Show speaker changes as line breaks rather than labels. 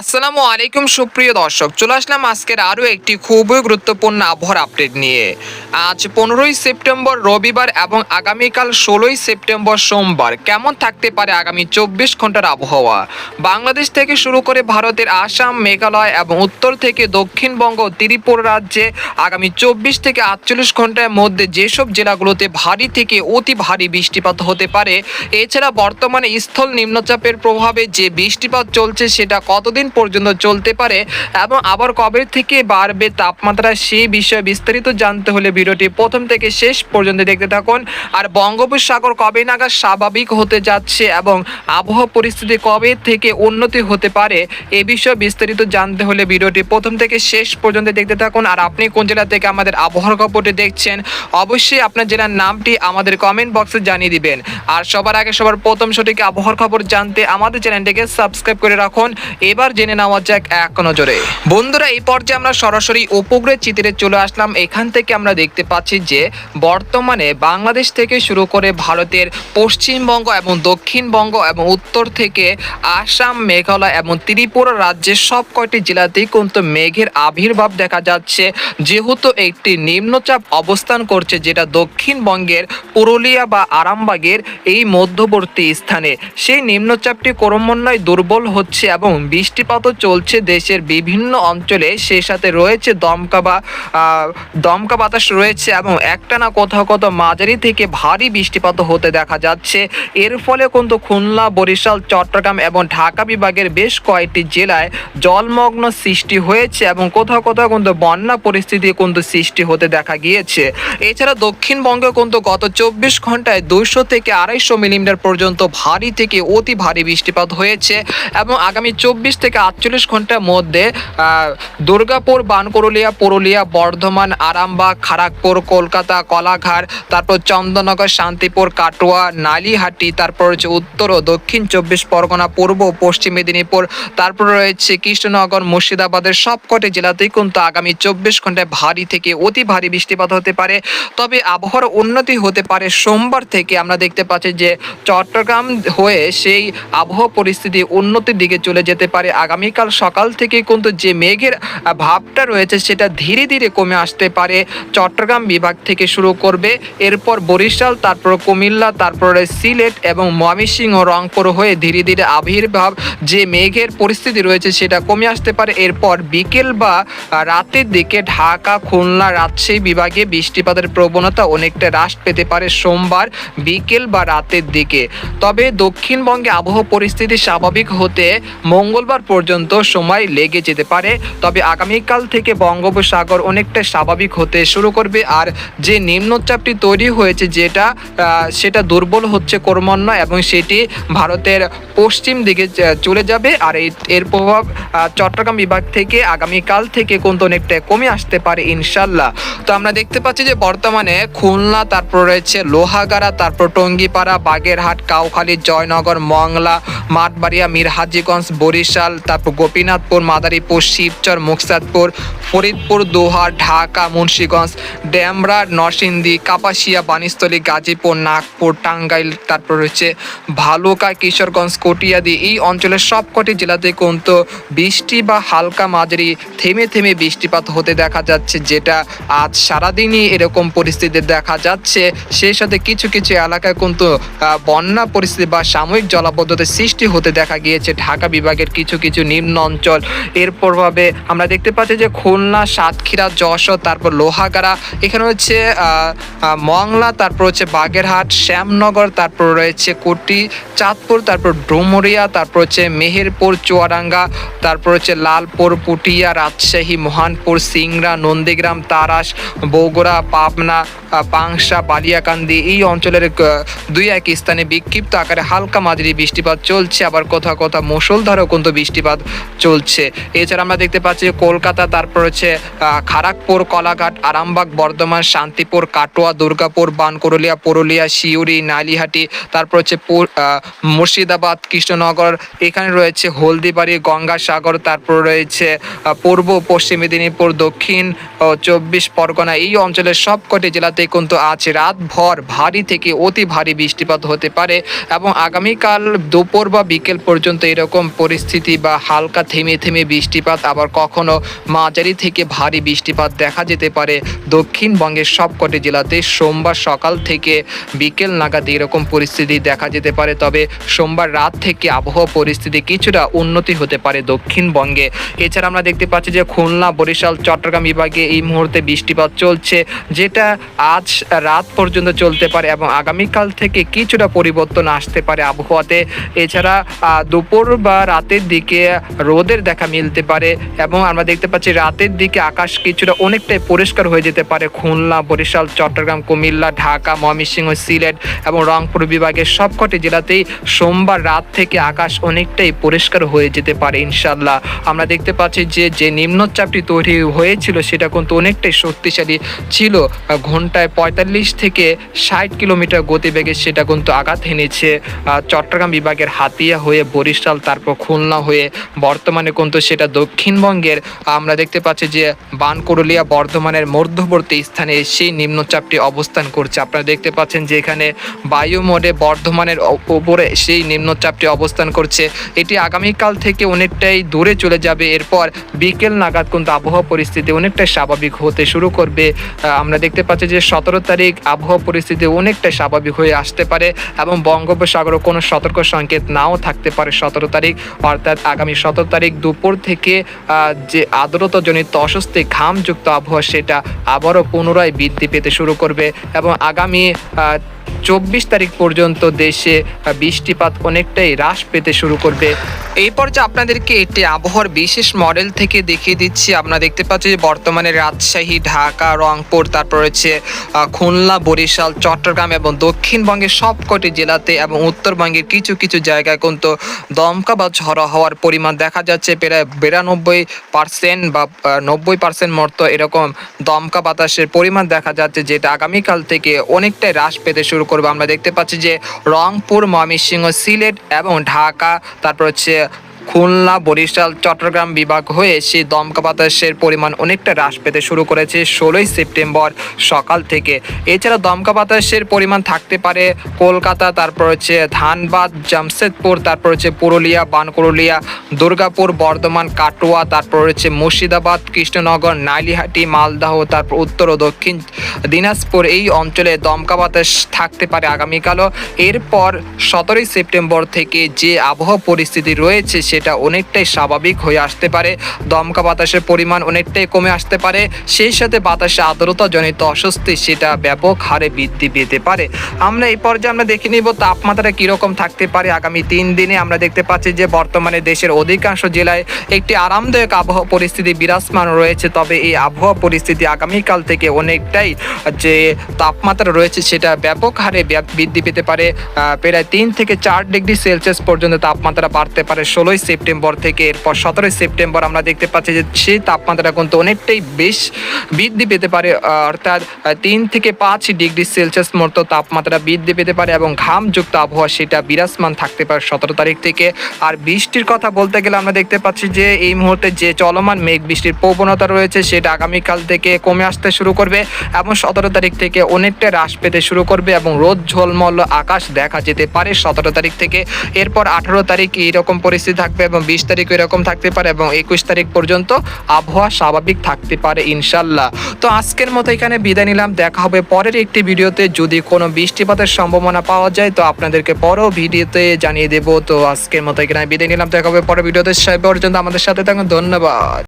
আসসালামু আলাইকুম, সুপ্রিয় দর্শক। চলে আসলাম আজকের আরও একটি খুবই গুরুত্বপূর্ণ আবহাওয়ার আপডেট নিয়ে। আজ পনেরোই সেপ্টেম্বর রবিবার এবং আগামীকাল ষোলোই সেপ্টেম্বর সোমবার। কেমন থাকতে পারে আগামী চব্বিশ ঘণ্টার আবহাওয়া? বাংলাদেশ থেকে শুরু করে ভারতের আসাম, মেঘালয় এবং উত্তর থেকে দক্ষিণবঙ্গ, ত্রিপুরা রাজ্যে আগামী চব্বিশ থেকে আটচল্লিশ ঘণ্টার মধ্যে যেসব জেলাগুলোতে ভারী থেকে অতি ভারী বৃষ্টিপাত হতে পারে, এছাড়া বর্তমানে স্থল নিম্নচাপের প্রভাবে যে বৃষ্টিপাত চলছে সেটা কতদিন পর্যন্ত চলতে পারে এবং আবার কবে থেকে বাড়বে তাপমাত্রা সেই বিষয়ে বিস্তারিত জানতে হলে ভিডিওটি প্রথম থেকে শেষ পর্যন্ত দেখতে থাকুন। আর বঙ্গোপসাগর কবে নাগাদ স্বাভাবিক হতে যাচ্ছে এবং আবহাওয়া পরিস্থিতি কবে থেকে উন্নতি হতে পারে এ বিষয়ে বিস্তারিত জানতে হলে ভিডিওটি প্রথম থেকে শেষ পর্যন্ত দেখতে থাকুন। আর আপনি কোন জেলা থেকে আমাদের আবহাওয়ার খবরটি দেখছেন, অবশ্যই আপনার জেলার নামটি আমাদের কমেন্ট বক্সে জানিয়ে দিবেন। আর সবার আগে সবার প্রথম সঠিক আবহাওয়ার খবর জানতে আমাদের চ্যানেলটিকে সাবস্ক্রাইব করে রাখুন। এবার জেনে নেওয়া যাক এক নজরে। বন্ধুরা, এই পর্যায়ে আমরা সরাসরি উপগ্রহ চিত্রে চলে আসলাম। এখান থেকে আমরা দেখতে পাচ্ছি যে বর্তমানে বাংলাদেশ থেকে শুরু করে ভারতের পশ্চিমবঙ্গ এবং দক্ষিণবঙ্গ এবং উত্তর থেকে আসাম, মেঘালয় এবং ত্রিপুরা রাজ্যের সব কয়টি জেলাতেই কিন্তু মেঘের আবির্ভাব দেখা যাচ্ছে। যেহেতু একটি নিম্নচাপ অবস্থান করছে, যেটা দক্ষিণবঙ্গের পুরুলিয়া বা আরামবাগের এই মধ্যবর্তী স্থানে। সেই নিম্নচাপটি ক্রমান্বয়ে দুর্বল হচ্ছে এবং বৃষ্টিপাতও চলছে দেশের বিভিন্ন অঞ্চলে। সেই সাথে রয়েছে দমকা বা দমকা বাতাস রয়েছে এবং একটানা কোথাও কোথাও মাঝারি থেকে ভারী বৃষ্টিপাত হতে দেখা যাচ্ছে। এর ফলে কিন্তু খুলনা, বরিশাল, চট্টগ্রাম এবং ঢাকা বিভাগের বেশ কয়েকটি জেলায় জলমগ্ন সৃষ্টি হয়েছে এবং কোথাও কোথাও কিন্তু বন্যা পরিস্থিতি কিন্তু সৃষ্টি হতে দেখা গিয়েছে। এছাড়া দক্ষিণবঙ্গে কিন্তু গত চব্বিশ ঘন্টায় দুইশো থেকে আড়াইশো মিলিমিটার পর্যন্ত ভারী থেকে অতি ভারী বৃষ্টিপাত হয়েছে এবং আগামী চব্বিশ থেকে আটচল্লিশ ঘণ্টার মধ্যে দুর্গাপুর বানকরুলিয়া পুরুলিয়া, বর্ধমান, আরামবাগ খড়গপুর কলকাতা, কলাঘাট, তারপর চন্দননগর, শান্তিপুর, কাটোয়া, নালিহাটি, তারপর রয়েছে উত্তর ও দক্ষিণ চব্বিশ পরগনা, পূর্ব পশ্চিম মেদিনীপুর, তারপর রয়েছে কৃষ্ণনগর, মুর্শিদাবাদের সবকটি জেলাতেই কিন্তু আগামী চব্বিশ ঘন্টায় ভারী থেকে অতি ভারী বৃষ্টিপাত হতে পারে। তবে আবহাওয়ার উন্নতি হতে পারে সোমবার থেকে আমরা দেখতে পাচ্ছি যে চট্টগ্রাম হয়ে সেই আবহাওয়া পরিস্থিতি উন্নতির দিকে চলে যেতে পারে। আগামীকাল সকাল থেকে কিন্তু যে মেঘের ভাবটা রয়েছে সেটা ধীরে ধীরে কমে আসতে পারে। চট্টগ্রাম বিভাগ থেকে শুরু করবে। এরপর বরিশাল, তারপর কুমিল্লা, তারপরে সিলেট এবং ময়মনসিংহ, রংপুর হয়ে ধীরে ধীরে আবির্ভাব যে মেঘের পরিস্থিতি রয়েছে সেটা কমে আসতে পারে। এরপর বিকেল বা রাতের দিকে ঢাকা, খুলনা, রাজশাহী বিভাগে বৃষ্টিপাতের প্রবণতা অনেকটা হ্রাস পেতে পারে সোমবার বিকেল বা রাতের দিকে। তবে দক্ষিণবঙ্গে আবহাওয়া পরিস্থিতি স্বাভাবিক হতে মঙ্গলবার পর্যন্ত সময় লেগে যেতে পারে। তবে আগামীকাল থেকে বঙ্গোপসাগর অনেকটা স্বাভাবিক হতে শুরু করবে। আর যে নিম্নচাপটি তৈরি হয়েছে যেটা সেটা দুর্বল হচ্ছে ক্রমান্বয়ে এবং সেটি ভারতের পশ্চিম দিকে চলে যাবে। আর এর প্রভাব চট্টগ্রাম বিভাগ থেকে আগামীকাল থেকে কিন্তু অনেকটা কমে আসতে পারে ইনশাল্লাহ। তো আমরা দেখতে পাচ্ছি যে বর্তমানে খুলনা, তারপর রয়েছে লোহাগাড়া, তারপর টঙ্গিপাড়া, বাগেরহাট, কাউখালী, জয়নগর, মংলা, মাঠবাড়িয়া, মিরহাজিগঞ্জ, বরিশাল তারপর গোপীনাথপুর, মাদারীপুর, শিবচর, মুকসাদপুর, ফরিদপুর দোহা ঢাকা, মুন্সীগঞ্জ, ড্যামরা, নরসিংদী, কাপাসিয়া বানিস্থলী গাজীপুর, নাগপুর, টাঙ্গাইল, তারপর রয়েছে ভালুকা, কিশোরগঞ্জ, কটিয়াদি। এই অঞ্চলের সবকটি জেলাতে কিন্তু বৃষ্টি বা হালকা মাঝারি, থেমে থেমে বৃষ্টিপাত হতে দেখা যাচ্ছে, যেটা আজ সারাদিনই এরকম পরিস্থিতি দেখা যাচ্ছে। সেই সাথে কিছু কিছু এলাকায় কিন্তু বন্যা পরিস্থিতি বা সাময়িক জলাবদ্ধতার সৃষ্টি হতে দেখা গিয়েছে। ঢাকা বিভাগের কিছু কিছু নিম্ন অঞ্চল এর প্রভাবে আমরা দেখতে পাচ্ছি যে খুলনা, সাতক্ষীরা, যশোর, তারপর লোহাগাড়া, এখানে হচ্ছে মংলা, তারপর হচ্ছে বাগেরহাট, শ্যামনগর, তারপর রয়েছে কোটি, চাঁদপুর, তারপর ডুমুরিয়া, তারপর হচ্ছে মেহেরপুর, চুয়াডাঙ্গা, তারপর হচ্ছে লালপুর, পুটিয়া, রাজশাহী, মহানপুর, সিংড়া, নন্দীগ্রাম, তারাস, বগুড়া, পাবনা পাংশা, বালিয়াকান্দি এই অঞ্চলের দুই এক স্থানে বিক্ষিপ্ত আকারে হালকা মাঝারি বৃষ্টিপাত চলছে। আবার কোথাও কোথাও মুষলধারও কিন্তু বৃষ্টিপাত চলছে। এছাড়া আমরা দেখতে পাচ্ছি কলকাতা, তারপর হচ্ছে খড়গপুর কলাঘাট, আরামবাগ, বর্ধমান, শান্তিপুর, কাটোয়া, দুর্গাপুর বানকরুলিয়া পুরুলিয়া শিউরি নালিহাটি, তারপর হচ্ছে মুর্শিদাবাদ, কৃষ্ণনগর, এখানে রয়েছে হলদিবাড়ি, গঙ্গাসাগর, তারপর রয়েছে পূর্ব, পশ্চিম মেদিনীপুর, দক্ষিণ চব্বিশ পরগনা। এই অঞ্চলের সবকটি জেলাতেই কিন্তু আজ রাতভর ভারী থেকে অতি ভারী বৃষ্টিপাত হতে পারে এবং আগামীকাল দুপুর বা বিকেল পর্যন্ত এরকম পরিস্থিতি বা হালকা থেমে থেমে বৃষ্টিপাত, আবার কখনো মাঝারি থেকে ভারী বৃষ্টিপাত দেখা যেতে পারে। দক্ষিণবঙ্গের সবকটি জেলাতে সোমবার সকাল থেকে বিকেল নাগাদ এরকম পরিস্থিতি দেখা যেতে পারে। তবে সোমবার রাত থেকে আবহাওয়া পরিস্থিতি কিছুটা উন্নতি হতে পারে দক্ষিণবঙ্গে। এছাড়া আমরা দেখতে পাচ্ছি যে খুলনা, বরিশাল, চট্টগ্রাম বিভাগে এই মুহূর্তে বৃষ্টিপাত চলছে, যেটা আজ রাত পর্যন্ত চলতে পারে এবং আগামীকাল থেকে কিছুটা পরিবর্তন আসতে পারে আবহাওয়াতে। এছাড়া দুপুর বা রাতের দিকে রোদের দেখা মিলতে পারে এবং আমরা দেখতে পাচ্ছি রাতের দিকে আকাশ কিছুটা অনেকটাই পরিষ্কার হয়ে যেতে পারে। খুলনা, বরিশাল, চট্টগ্রাম, কুমিল্লা, ঢাকা, ময়মনসিংহ, সিলেট এবং রংপুর বিভাগের সবকটি জেলাতেই সোমবার রাত থেকে আকাশ অনেকটাই পরিষ্কার হয়ে যেতে পারে ইনশাল্লাহ আমরা দেখতে পাচ্ছি যে যে নিম্নচাপটি তৈরি হয়েছিল সেটা কিন্তু অনেকটাই শক্তিশালী ছিল। ঘন্টায় পঁয়তাল্লিশ থেকে ষাট কিলোমিটার গতিবেগে সেটা কিন্তু আঘাত হেনেছে চট্টগ্রাম বিভাগের হাতিয়া হয়ে বরিশাল, তারপর খুলনা হয়ে বর্তমানে কিন্তু সেটা দক্ষিণবঙ্গের, আমরা দেখতে পাচ্ছি যে বানকুরুলিয়া বর্ধমানের মধ্যবর্তী স্থানে সেই নিম্নচাপটি অবস্থান করছে। আপনারা দেখতে পাচ্ছেন যে এখানে বায়ু মোডে বর্ধমানের উপরে সেই নিম্নচাপটি অবস্থান করছে। এটি আগামীকাল থেকে অনেকটাই দূরে চলে যাবে। এরপর বিকেল নাগাদ কিন্তু আবহাওয়া পরিস্থিতি অনেকটাই স্বাভাবিক হতে শুরু করবে। আমরা দেখতে পাচ্ছি যে সতেরো তারিখ আবহাওয়া পরিস্থিতি অনেকটাই স্বাভাবিক হয়ে আসতে পারে এবং বঙ্গোপসাগরে কোনো সতর্ক সংকেত নাও থাকতে পারে সতেরো তারিখ। অর্থাৎ আগামী সতেরো তারিখ দুপুর থেকে যে আর্দ্রতাজনিত অস্বস্তি ঘামযুক্ত আবহাওয়া, সেটা আবারও পুনরায় বৃদ্ধি পেতে শুরু করবে এবং আগামী চব্বিশ তারিখ পর্যন্ত দেশে বৃষ্টিপাত অনেকটাই হ্রাস পেতে শুরু করবে। এই পর্যায়ে আপনাদেরকে একটি আবহাওয়ার বিশেষ মডেল থেকে দেখিয়ে দিচ্ছি। আপনারা দেখতে পাচ্ছেন যে বর্তমানে রাজশাহী, ঢাকা, রংপুর, তারপর রয়েছে খুলনা, বরিশাল, চট্টগ্রাম এবং দক্ষিণবঙ্গের সবকটি জেলাতে এবং উত্তরবঙ্গের কিছু কিছু জায়গায় কিন্তু দমকা বা ঝড়ো হওয়ার পরিমাণ দেখা যাচ্ছে। প্রায় বিরানব্বই পার্সেন্ট বা নব্বই পার্সেন্ট মতো এরকম দমকা বাতাসের পরিমাণ দেখা যাচ্ছে, যেটা আগামীকাল থেকে অনেকটাই হ্রাস পেতে শুরু করবে। আমরা দেখতে পাচ্ছি যে রংপুর ময়মনসিংহ সিলেট এবং ঢাকা তারপর হচ্ছে খুলনা, বরিশাল, চট্টগ্রাম বিভাগ হয়ে সেই দমকা বাতাসের পরিমাণ অনেকটা হ্রাস পেতে শুরু করেছে ষোলোই সেপ্টেম্বর সকাল থেকে। এছাড়া দমকা বাতাসের পরিমাণ থাকতে পারে কলকাতা, তারপর হচ্ছে ধানবাদ, জামশেদপুর, তারপর হচ্ছে পুরুলিয়া বানকুরুলিয়া দুর্গাপুর, বর্ধমান, কাটোয়া, তারপর হচ্ছে মুর্শিদাবাদ, কৃষ্ণনগর, নাইলিহাটি, মালদাহ, তারপর উত্তর ও দক্ষিণ দিনাজপুর এই অঞ্চলে দমকা বাতাস থাকতে পারে আগামীকালও। এরপর সতেরোই সেপ্টেম্বর থেকে যে আবহাওয়া পরিস্থিতি রয়েছে সেটা অনেকটাই স্বাভাবিক হয়ে আসতে পারে। দমকা বাতাসের পরিমাণ অনেকটাই কমে আসতে পারে। সেই সাথে বাতাসে আর্দ্রতাজনিত অস্বস্তি সেটা ব্যাপক হারে বৃদ্ধি পেতে পারে। আমরা এই পর্যায়ে আমরা দেখে নিব তাপমাত্রা কীরকম থাকতে পারে আগামী তিন দিনে। আমরা দেখতে পাচ্ছি যে বর্তমানে দেশের অধিকাংশ জেলায় একটি আরামদায়ক আবহাওয়া পরিস্থিতি বিরাজমান রয়েছে। তবে এই আবহাওয়া পরিস্থিতি আগামীকাল থেকে অনেকটাই যে তাপমাত্রা রয়েছে সেটা ব্যাপক হারে বৃদ্ধি পেতে পারে। প্রায় তিন থেকে চার ডিগ্রি সেলসিয়াস পর্যন্ত তাপমাত্রা বাড়তে পারে। ষোলোই সেপ্টেম্বর থেকে এরপর সতেরোই সেপ্টেম্বর আমরা দেখতে পাচ্ছি যে সেই তাপমাত্রা কিন্তু অনেকটাই বেশ বৃদ্ধি পেতে পারে, অর্থাৎ তিন থেকে পাঁচ ডিগ্রি সেলসিয়াস মতো তাপমাত্রা বৃদ্ধি পেতে পারে এবং ঘামযুক্ত আবহাওয়া সেটা বিরাজমান থাকতে পারে সতেরো তারিখ থেকে। আর বৃষ্টির কথা বলতে গেলে আমরা দেখতে পাচ্ছি যে এই মুহূর্তে যে চলমান মেঘ বৃষ্টির প্রবণতা রয়েছে সেটা আগামীকাল থেকে কমে আসতে শুরু করবে এবং সতেরো তারিখ থেকে অনেকটা হ্রাস পেতে শুরু করবে এবং রোদ ঝলমল আকাশ দেখা যেতে পারে সতেরো তারিখ থেকে। এরপর আঠারো তারিখ এইরকম পরিস্থিতি থাকবে এবং বিশ তারিখ এরকম থাকতে পারে এবং একুশ তারিখ পর্যন্ত আবহাওয়া স্বাভাবিক থাকতে পারে, ইনশাল্লাহ। তো আজকের মতো এখানে বিদায় নিলাম। দেখা হবে পরের একটি ভিডিওতে। যদি কোনো বৃষ্টিপাতের সম্ভাবনা পাওয়া যায়, তো আপনাদেরকে পরেও ভিডিওতে জানিয়ে দেব। তো আজকের মতো এখানে বিদায় নিলাম। দেখা হবে পরের ভিডিওতে। পর্যন্ত আমাদের সাথে থাকুন। ধন্যবাদ।